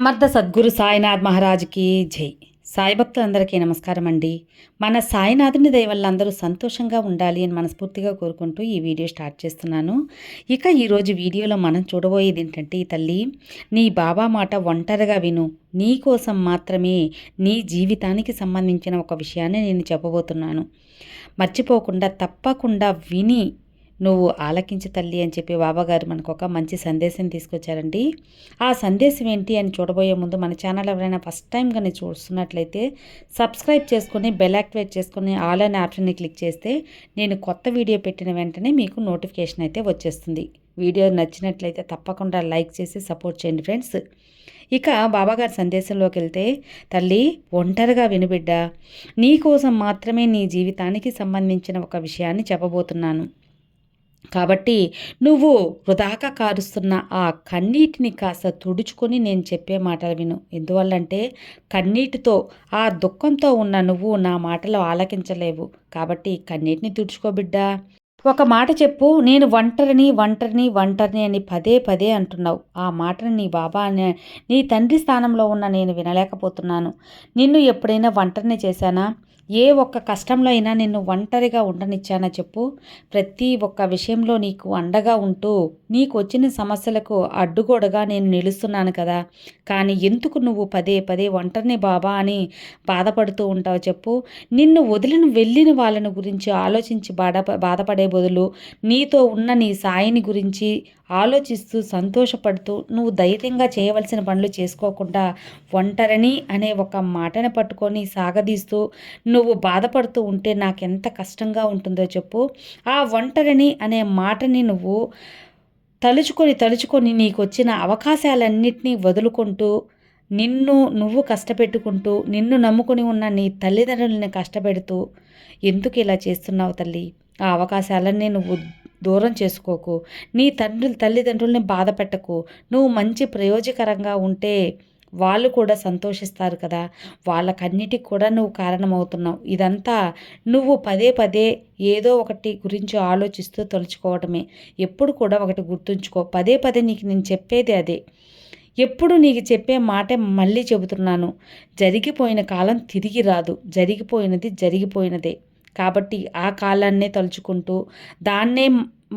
మర్ద సద్గురు సాయినాథ్ మహారాజ్కి జై. సాయి భక్తులందరికీ నమస్కారం అండి మన సాయినాథుని దయ వల్ల అందరూ సంతోషంగా ఉండాలి అని మనస్ఫూర్తిగా కోరుకుంటూ ఈ వీడియో స్టార్ట్ చేస్తున్నాను. ఇక ఈరోజు వీడియోలో మనం చూడబోయేది ఏంటంటే ఈ తల్లి నీ బాబా మాట ఒంటరిగా విను. నీ కోసం మాత్రమే నీ జీవితానికి సంబంధించిన ఒక విషయాన్ని నేను చెప్పబోతున్నాను. మర్చిపోకుండా తప్పకుండా విని నువ్వు ఆలకించి తల్లి అని చెప్పి బాబాగారు మనకు ఒక మంచి సందేశం తీసుకొచ్చారండి. ఆ సందేశం ఏంటి అని చూడబోయే ముందు మన ఛానల్ ఎవరైనా ఫస్ట్ టైం కానీ చూస్తున్నట్లయితే సబ్స్క్రైబ్ చేసుకొని బెల్ యాక్టివేట్ చేసుకొని ఆల్ అనే ఆప్షన్ని క్లిక్ చేస్తే నేను కొత్త వీడియో పెట్టిన వెంటనే మీకు నోటిఫికేషన్ అయితే వచ్చేస్తుంది. వీడియో నచ్చినట్లయితే తప్పకుండా లైక్ చేసి సపోర్ట్ చేయండి ఫ్రెండ్స్. ఇక బాబాగారి సందేశంలోకి వెళ్తే తల్లి ఒంటరిగా వినుబిడ్డ నీ కోసం మాత్రమే నీ జీవితానికి సంబంధించిన ఒక విషయాన్ని చెప్పబోతున్నాను. కాబట్టి నువ్వు వృధాగా కారుస్తున్న ఆ కన్నీటిని కాస్త తుడుచుకొని నేను చెప్పే మాటలు విను. ఎందువల్లంటే కన్నీటితో ఆ దుఃఖంతో ఉన్న నువ్వు నా మాటలు ఆలకించలేవు. కాబట్టి కన్నీటిని తుడుచుకో బిడ్డా. ఒక మాట చెప్పు నేను ఒంటరిని ఒంటరిని ఒంటరిని అని పదే పదే అంటున్నావు. ఆ మాటను నీ బాబా అనే నీ తండ్రి స్థానంలో ఉన్న నేను వినలేకపోతున్నాను. నిన్ను ఎప్పుడైనా ఒంటరిని చేశానా? ఏ ఒక్క కష్టంలో అయినా నిన్ను ఒంటరిగా ఉండనిచ్చానా చెప్పు. ప్రతి ఒక్క విషయంలో నీకు అండగా ఉంటూ నీకు వచ్చిన సమస్యలకు అడ్డుగోడగా నేను నిలుస్తున్నాను కదా. కానీ ఎందుకు నువ్వు పదే పదే ఒంటరిని బాబా అని బాధపడుతూ ఉంటావు చెప్పు. నిన్ను వదిలిన వెళ్ళిన వాళ్ళని గురించి ఆలోచించి బాధ బాధపడే బదులు నీతో ఉన్న నీ సాయిని గురించి ఆలోచిస్తూ సంతోషపడుతూ నువ్వు ధైర్యంగా చేయవలసిన పనులు చేసుకోకుండా ఒంటరిని అనే ఒక మాటను పట్టుకొని సాగదీస్తూ నువ్వు బాధపడుతూ ఉంటే నాకెంత కష్టంగా ఉంటుందో చెప్పు. ఆ ఒంటరిని అనే మాటని నువ్వు తలుచుకొని తలుచుకొని నీకు వచ్చిన అవకాశాలన్నింటినీ వదులుకుంటూ నిన్ను నువ్వు కష్టపెట్టుకుంటూ నిన్ను నమ్ముకుని ఉన్న నీ తల్లిదండ్రులని కష్టపెడుతూ ఎందుకు ఇలా చేస్తున్నావు తల్లి? ఆ అవకాశాలన్నీ నువ్వు దూరం చేసుకోకు. నీ తండ్రులు తల్లిదండ్రుల్ని బాధ పెట్టకు. నువ్వు మంచి ప్రయోజకరంగా ఉంటే వాళ్ళు కూడా సంతోషిస్తారు కదా. వాళ్ళకన్నిటికి కూడా నువ్వు కారణమవుతున్నావు. ఇదంతా నువ్వు పదే పదే ఏదో ఒకటి గురించి ఆలోచిస్తూ తలుచుకోవటమే. ఎప్పుడు కూడా ఒకటి గుర్తుంచుకో. పదే పదే నీకు నేను చెప్పేది అదే. ఎప్పుడు నీకు చెప్పే మాట మళ్ళీ చెబుతున్నాను. జరిగిపోయిన కాలం తిరిగి రాదు. జరిగిపోయినది జరిగిపోయినదే. కాబట్టి ఆ కాలాన్నే తలుచుకుంటూ దాన్నే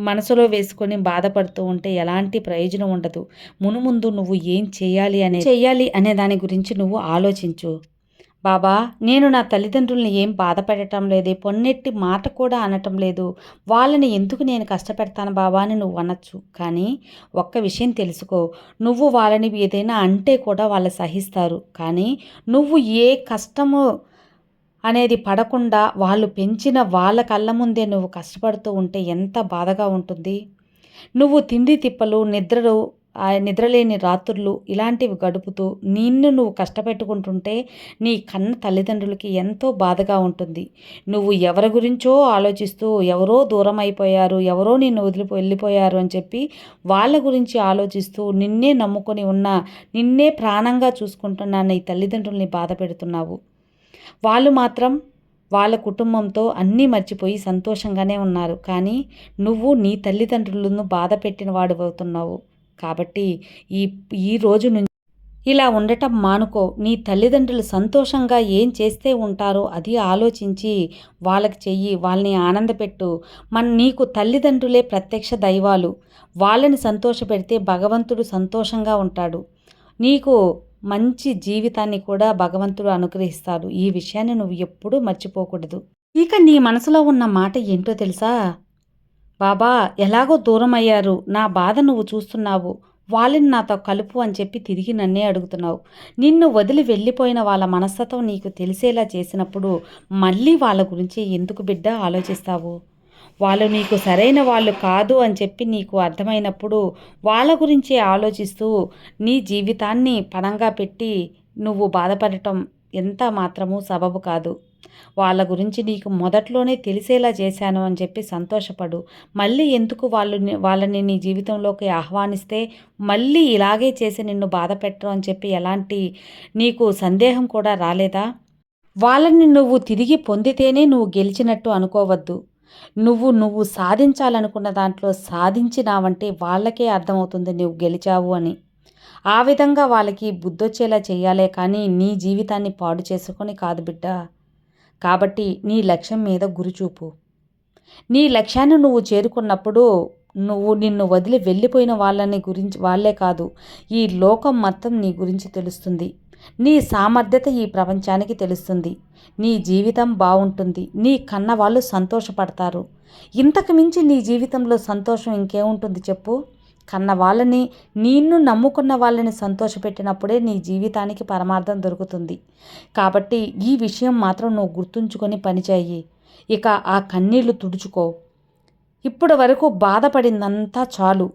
మనసులో వేసుకొని బాధపడుతూ ఉంటే ఎలాంటి ప్రయోజనం ఉండదు. మునుముందు నువ్వు ఏం చేయాలి అనే చేయాలి అనే దాని గురించి నువ్వు ఆలోచించు. బాబా నేను నా తల్లిదండ్రుల్ని ఏం బాధపెట్టడం లేదే పొన్నెట్టి మాట కూడా అనటం లేదు. వాళ్ళని ఎందుకు నేను కష్టపెడతాను బాబా అని నువ్వు అనొచ్చు. కానీ ఒక్క విషయం తెలుసుకో నువ్వు వాళ్ళని ఏదైనా అంటే కూడా వాళ్ళు సహిస్తారు. కానీ నువ్వు ఏ కష్టము అనేది పడకుండా వాళ్ళు పెంచిన వాళ్ళ కళ్ళ ముందే నువ్వు కష్టపడుతూ ఉంటే ఎంత బాధగా ఉంటుంది. నువ్వు తిండి తిప్పలు నిద్రలు నిద్రలేని రాత్రులు ఇలాంటివి గడుపుతూ నిన్ను నువ్వు కష్టపెట్టుకుంటుంటే నీ కన్న తల్లిదండ్రులకి ఎంతో బాధగా ఉంటుంది. నువ్వు ఎవరి గురించో ఆలోచిస్తూ ఎవరో దూరం అయిపోయారు ఎవరో నిన్ను వదిలిపో వెళ్ళిపోయారు అని చెప్పి వాళ్ళ గురించి ఆలోచిస్తూ నిన్నే నమ్ముకొని ఉన్న నిన్నే ప్రాణంగా చూసుకుంటున్న నీ తల్లిదండ్రుల్ని బాధ పెడుతున్నావు. వాళ్ళు మాత్రం వాళ్ళ కుటుంబంతో అన్నీ మర్చిపోయి సంతోషంగానే ఉన్నారు. కానీ నువ్వు నీ తల్లిదండ్రులను బాధ పెట్టిన వాడు అవుతున్నావు. కాబట్టి ఈ ఈ రోజు నుంచి ఇలా ఉండటం మానుకో. నీ తల్లిదండ్రులు సంతోషంగా ఏం చేస్తే ఉంటారో అది ఆలోచించి వాళ్ళకి చెయ్యి వాళ్ళని ఆనందపెట్టు. మన నీకు తల్లిదండ్రులే ప్రత్యక్ష దైవాలు. వాళ్ళని సంతోషపెడితే భగవంతుడు సంతోషంగా ఉంటాడు. నీకు మంచి జీవితాన్ని కూడా భగవంతుడు అనుగ్రహిస్తాడు. ఈ విషయాన్ని నువ్వు ఎప్పుడూ మర్చిపోకూడదు. ఇక నీ మనసులో ఉన్న మాట ఏంటో తెలుసా? బాబా ఎలాగో దూరం అయ్యారు నా బాధ నువ్వు చూస్తున్నావు. వాళ్ళని నాతో కలుపు అని చెప్పి తిరిగి నన్నే అడుగుతున్నావు. నిన్ను వదిలి వెళ్ళిపోయిన వాళ్ళ మనస్తత్వం నీకు తెలిసేలా చేసినప్పుడు మళ్ళీ వాళ్ళ గురించి ఎందుకు బిడ్డ ఆలోచిస్తావు? వాళ్ళు నీకు సరైన వాళ్ళు కాదు అని చెప్పి నీకు అర్థమైనప్పుడు వాళ్ళ గురించే ఆలోచిస్తూ నీ జీవితాన్ని పణంగా పెట్టి నువ్వు బాధపడటం ఎంత మాత్రము సబబు కాదు. వాళ్ళ గురించి నీకు మొదట్లోనే తెలిసేలా చేశాను అని చెప్పి సంతోషపడు. మళ్ళీ ఎందుకు వాళ్ళు వాళ్ళని నీ జీవితంలోకి ఆహ్వానిస్తే మళ్ళీ ఇలాగే చేసి నిన్ను బాధ పెట్టరు అని చెప్పి ఎలాంటి నీకు సందేహం కూడా రాలేదా? వాళ్ళని నువ్వు తిరిగి పొందితేనే నువ్వు గెలిచినట్టు అనుకోవద్దు. నువ్వు నువ్వు సాధించాలనుకున్న దాంట్లో సాధించినావంటే వాళ్ళకే అర్థమవుతుంది నువ్వు గెలిచావు అని. ఆ విధంగా వాళ్ళకి బుద్ధొచ్చేలా చేయాలే కానీ నీ జీవితాన్ని పాడు చేసుకొని కాదు బిడ్డ. కాబట్టి నీ లక్ష్యం మీద గురిచూపు. నీ లక్ష్యాన్ని నువ్వు చేరుకున్నప్పుడు నువ్వు నిన్ను వదిలి వెళ్ళిపోయిన వాళ్ళని గురించి వాళ్ళే కాదు ఈ లోకం మొత్తం నీ గురించి తెలుస్తుంది. నీ సామర్థ్యత ఈ ప్రపంచానికి తెలుస్తుంది. నీ జీవితం బాగుంటుంది నీ కన్న వాళ్ళు సంతోషపడతారు. ఇంతకు మించి నీ జీవితంలో సంతోషం ఇంకేముంటుంది చెప్పు? కన్న వాళ్ళని నిన్ను నమ్ముకున్న వాళ్ళని సంతోషపెట్టినప్పుడే నీ జీవితానికి పరమార్థం దొరుకుతుంది. కాబట్టి ఈ విషయం మాత్రం నువ్వు గుర్తుంచుకొని పనిచేయి. ఇక ఆ కన్నీళ్ళు తుడుచుకో. ఇప్పటి వరకు బాధపడిందంతా చాలు.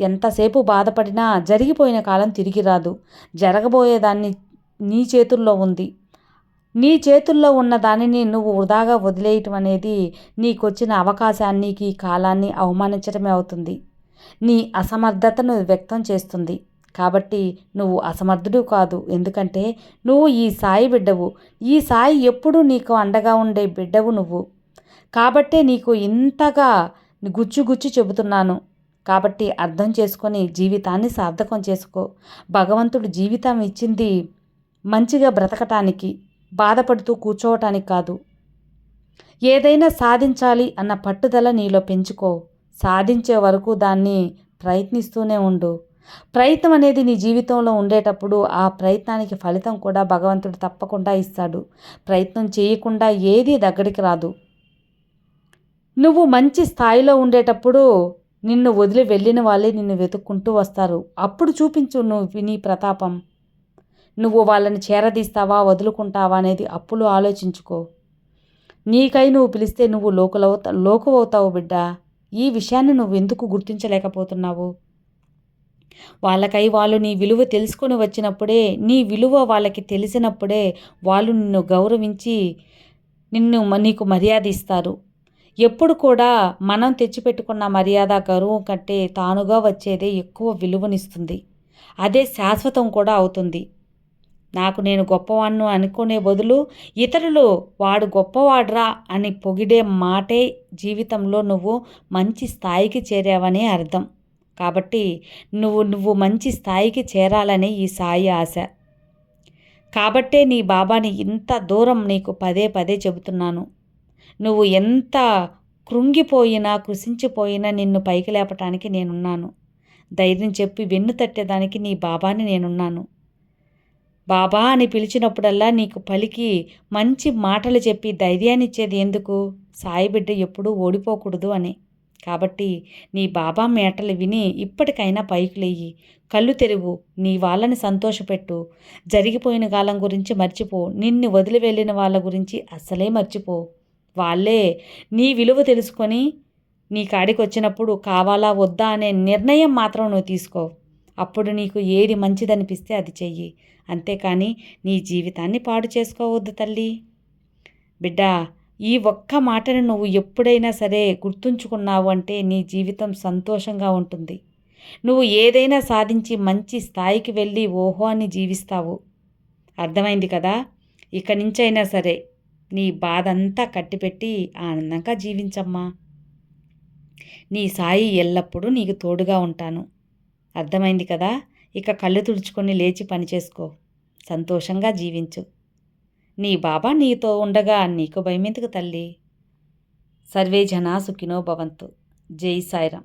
ఎంతసేపు బాధపడినా జరిగిపోయిన కాలం తిరిగి రాదు. జరగబోయేదాన్ని నీ చేతుల్లో ఉంది. నీ చేతుల్లో ఉన్న దానిని నువ్వు వృధాగా వదిలేయటం అనేది నీకొచ్చిన అవకాశాన్ని ఈ కాలాన్ని అవమానించడమే అవుతుంది. నీ అసమర్థతను వ్యక్తం చేస్తుంది. కాబట్టి నువ్వు అసమర్థుడు కాదు. ఎందుకంటే నువ్వు ఈ సాయి బిడ్డవు. ఈ సాయి ఎప్పుడూ నీకు అండగా ఉండే బిడ్డవు నువ్వు. కాబట్టే నీకు ఇంతగా గుచ్చు గుచ్చు చెబుతున్నాను. కాబట్టి అర్థం చేసుకొని జీవితాన్ని సార్థకం చేసుకో. భగవంతుడు జీవితం ఇచ్చింది మంచిగా బ్రతకటానికి బాధపడుతూ కూర్చోవటానికి కాదు. ఏదైనా సాధించాలి అన్న పట్టుదల నీలో పెంచుకో. సాధించే వరకు దాన్ని ప్రయత్నిస్తూనే ఉండు. ప్రయత్నం అనేది నీ జీవితంలో ఉండేటప్పుడు ఆ ప్రయత్నానికి ఫలితం కూడా భగవంతుడు తప్పకుండా ఇస్తాడు. ప్రయత్నం చేయకుండా ఏదీ దగ్గరికి రాదు. నువ్వు మంచి స్థాయిలో ఉండేటప్పుడు నిన్ను వదిలి వెళ్ళిన వాళ్ళే నిన్ను వెతుక్కుంటూ వస్తారు. అప్పుడు చూపించు నువ్వు నీ ప్రతాపం. నువ్వు వాళ్ళని చేరదీస్తావా వదులుకుంటావా అనేది అప్పులు ఆలోచించుకో. నీకై నువ్వు పిలిస్తే నువ్వు లోకులవుతా లోకువవుతావు బిడ్డ. ఈ విషయాన్ని నువ్వు ఎందుకు గుర్తించలేకపోతున్నావు? వాళ్ళకై వాళ్ళు నీ విలువ తెలుసుకొని వచ్చినప్పుడే నీ విలువ వాళ్ళకి తెలిసినప్పుడే వాళ్ళు నిన్ను గౌరవించి నిన్ను నీకు మర్యాద ఇస్తారు. ఎప్పుడు కూడా మనం తెచ్చిపెట్టుకున్న మర్యాద గౌరవం కంటే తానుగా వచ్చేదే ఎక్కువ విలువనిస్తుంది. అదే శాశ్వతం కూడా అవుతుంది. నాకు నేను గొప్పవాణ్ణు అనుకునే బదులు ఇతరులు వాడు గొప్పవాడ్రా అని పొగిడే మాటే జీవితంలో నువ్వు మంచి స్థాయికి చేరావని అర్థం. కాబట్టి నువ్వు నువ్వు మంచి స్థాయికి చేరాలని ఈ సాయి ఆశ. కాబట్టే నీ బాబాని ఇంత దూరం నీకు పదే పదే చెబుతున్నాను. నువ్వు ఎంత కృంగిపోయినా కృషించిపోయినా నిన్ను పైకి లేపటానికి నేనున్నాను. ధైర్యం చెప్పి వెన్ను తట్టేదానికి నీ బాబాని నేనున్నాను. బాబా అని పిలిచినప్పుడల్లా నీకు పలికి మంచి మాటలు చెప్పి ధైర్యాన్ని ఇచ్చేది ఎందుకు? సాయి బిడ్డ ఎప్పుడూ ఓడిపోకూడదు అని. కాబట్టి నీ బాబా మేటలు విని ఇప్పటికైనా పైకి లేయి కళ్ళు తెరువు నీ వాళ్ళని సంతోషపెట్టు. జరిగిపోయిన కాలం గురించి మర్చిపో. నిన్ను వదిలి వెళ్ళిన వాళ్ళ గురించి అస్సలే మర్చిపో. వాళ్ళే నీ విలువ తెలుసుకొని నీ కాడికి వచ్చినప్పుడు కావాలా వద్దా అనే నిర్ణయం మాత్రం నువ్వు తీసుకో. అప్పుడు నీకు ఏది మంచిదనిపిస్తే అది చెయ్యి. అంతేకాని నీ జీవితాన్ని పాడు చేసుకోవద్దు తల్లి. బిడ్డ ఈ ఒక్క మాటను నువ్వు ఎప్పుడైనా సరే గుర్తుంచుకున్నావు అంటే నీ జీవితం సంతోషంగా ఉంటుంది. నువ్వు ఏదైనా సాధించి మంచి స్థాయికి వెళ్ళి ఓహో అని జీవిస్తావు. అర్థమైంది కదా? ఇక నుంచైనా సరే నీ బాధ అంతా కట్టిపెట్టి ఆనందంగా జీవించమ్మా. నీ సాయి ఎల్లప్పుడూ నీకు తోడుగా ఉంటాను. అర్థమైంది కదా? ఇక కళ్ళు తుడుచుకొని లేచి పనిచేసుకో సంతోషంగా జీవించు. నీ బాబా నీతో ఉండగా నీకు భయమెందుకు తల్లి? సర్వే జనా సుఖినో భవంతు. జై సాయిరామ్.